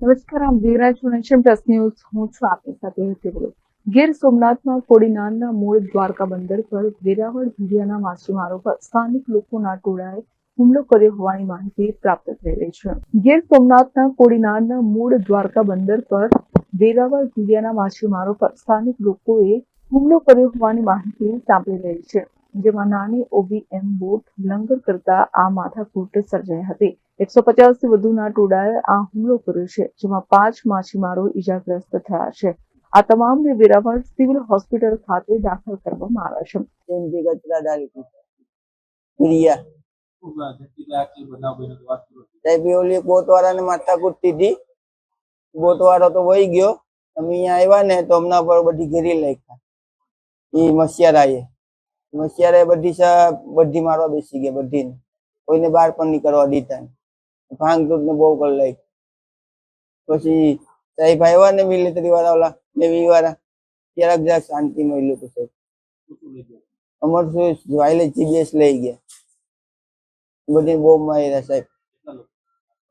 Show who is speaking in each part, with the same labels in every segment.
Speaker 1: નમસ્કાર, આમ nation plus news. હું છું આપની સાથે બોલું ગીર સોમનાથમાં કોડીનારના મૂળ દ્વારકા બંદર પર વેરાવળ ભીડિયાના માછીમારો પર સ્થાનિક લોકોના ટોળાએ હુમલો કર્યો હોવાની માહિતી પ્રાપ્ત થઈ રહી છે. ગીર સોમનાથના કોડીનારના મૂળ દ્વારકા બંદર પર વેરાવળ ભીડિયાના માછીમારો પર સ્થાનિક લોકોએ હુમલો કર્યો હોવાની માહિતી સાંપડી રહી છે. જેમાં નાની ઓબીએમ બોટ લંગર કરતા આ માથાકૂટ સર્જાઈ હતી. એકસો પચાસથી વધુના ટોળાએ આ હુમલો કર્યો છે, જેમાં પાંચ માછીમારો ઈજાગ્રસ્ત થયા છે. આ તમામને વેરાવળ સિવિલ હોસ્પિટલ ખાતે દાખલ કરવામાં આવ્યા છે.
Speaker 2: સાહેબ ઓલી બોટ માથાકૂટ દીધી તો વહી ગયો. અહીંયા આવ્યા ને તો અમના પર બધી ઘેરી નાખ્યા એ મસિયારાએ મસિયારાએ બધી સા, બધી મારવા બેસી ગયા, બધીને. કોઈને બહાર પણ નીકળવા દીધા ભાંગ તૂટ ને બહુ કર લઈ. પછી સાહેબ આવ્યા ને મિલિટરી વાળા ઓલા નેવી વાળા. ત્યારે જરાક શાંતિ મળ્યું હતું સાહેબ. અમર શું વાયલેસ જીબીએસ લઈ ગયા. બધી બહુ માર્યા સાહેબ.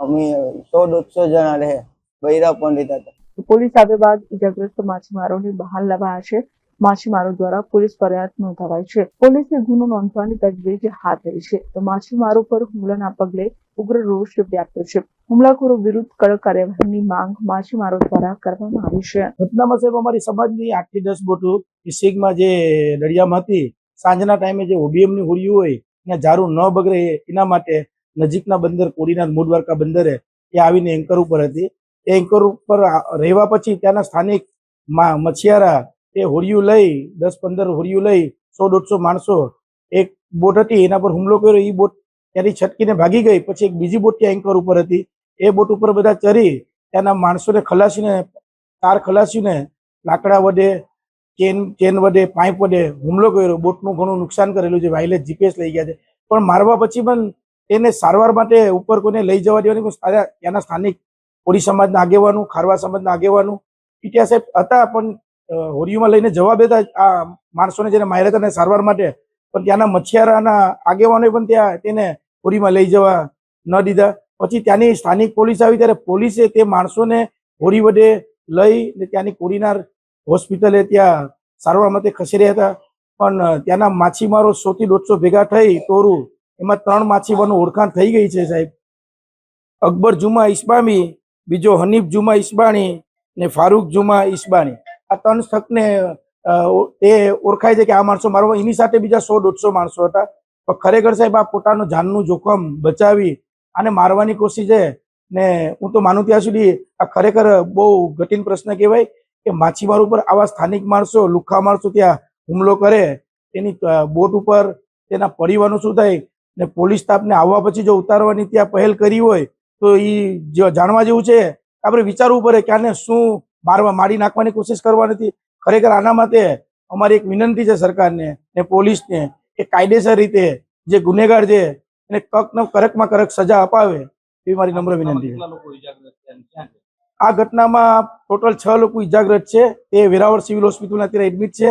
Speaker 2: અમે સો દોઢસો જણા રહે બૈરા પણ લીધા હતા.
Speaker 1: પોલીસ આવ્યા બાદ ઈજાગ્રસ્ત માછીમારોને બહાર લવાયા છે માછીમારો દ્વારા પોલીસ ફરિયાદ નોંધાવાઈ છે. પોલીસે ગુનો નોંધવાની તજવીજ હાથ ધરી છે. તો માછીમારો પર હુમલાના પગલે ઉગ્ર રોષ વ્યાપ્ત છે. હુમલાખોરો વિરુદ્ધ કડક કાર્યવાહીની માંગ માછીમારો દ્વારા કરવામાં આવી છે.
Speaker 3: ઘટનામાં સાહેબ, અમારી સમાજની આઠથી દસ બોટો ફિશિંગમાં જે દરિયામાં હતી, સાંજના ટાઈમે જે OBM ની હોડીઓ હોય, ત્યાં જારું ન બગડે એના માટે નજીકના બંદર કોડીનાર મૂળદ્વારકા બંદરે એ આવીને એન્કર ઉપર હતી. એ એન્કર ઉપર રહેવા પછી ત્યાંના સ્થાનિક મછિયારા એ હોડીયું લઈ, દસ પંદર હોડીયું લઈ, સો દોઢસો માણસો, એક બોટ હતી, એના પર હુમલો કર્યો એ બોટ ત્યાંથી છટકીને ભાગી ગઈ, પછી એક બીજી બોટ ત્યાં એન્કર ઉપર હતી. એ બોટ ઉપર બધા ચરી ત્યાંના માણસોને ખલાસીને તાર ખલાસીને, લાકડા વડે, ચેન ચેન વડે, પાઇપ વડે હુમલો કર્યો, બોટનું ઘણું નુકસાન કરેલું છે વાયલેસ જીપીએસ લઈ ગયા છે. પણ મારવા પછી પણ તેને સારવાર માટે ઉપર કોઈને લઈ જવા દેવાની ત્યાંના સ્થાનિક કોળી સમાજના આગેવાનું, ખારવા સમાજના આગેવાનું ઇતિહાસ હતા, પણ અ, હોડીઓમાં લઈને જવા દેતા આ માણસોને જેને માર્યા હતા સારવાર માટે પણ ત્યાંના મચ્છિયારાના આગેવાનોએ પણ ત્યાં તેને હોડીમાં લઈ જવા ન દીધા. પછી ત્યાંની સ્થાનિક પોલીસ આવી ત્યારે પોલીસે તે માણસોને હોડી વડે લઈ ને ત્યાંની કોરીનાર હોસ્પિટલે ત્યાં સારવાર માટે ખસેડ્યા હતા. પણ ત્યાંના માછીમારો સોથી દોઢસો ભેગા થઈ તોરું એમાં ત્રણ માછીમારોનું ઓળખાણ થઈ ગઈ છે સાહેબ. અકબર જુમા ઇસ્બામી બીજો હનીફ જુમા ઇસ્બાણી ને ફારૂક જુમા ઇસ્બાણી આ ત્રણ સ્થકને એ ઓળખાય છે કે આ માણસો મારવા એની સાથે બીજા સો દોઢસો માણસો હતા. પણ ખરેખર સાહેબ, આ પોતાનું જાનનું જોખમ બચાવી આને મારવાની કોશિશ છે ને હું તો માનું ત્યાં સુધી આ ખરેખર બહુ કઠિન પ્રશ્ન કહેવાય કે માછીમાર ઉપર આવા સ્થાનિક માણસો, લુખ્ખા માણસો ત્યાં હુમલો કરે તેની બોટ ઉપર તેના પરિવારનું શું થાય ને પોલીસ સ્ટાફને આવવા પછી જો ઉતારવાની ત્યાં પહેલ કરી હોય તો એ જાણવા જેવું છે આપણે વિચારવું પડે કે આને શું મારવા મારી નાખવાની કોશિશ કરવા નથી ખરેખર આના માટે અમારી એક વિનંતી છે સરકારને ને પોલીસને કે કાયદેસર રીતે જે ગુનેગાર છે એને કક ન કરકમાં કરક સજા અપાવે એવી મારી નમ્ર વિનંતી છે. આ ઘટનામાં ટોટલ છ લોકો ઇજાગ્રસ્ત છે. તે વેરાવળ સિવિલ હોસ્પિટલમાં અત્યારે એડમિટ છે.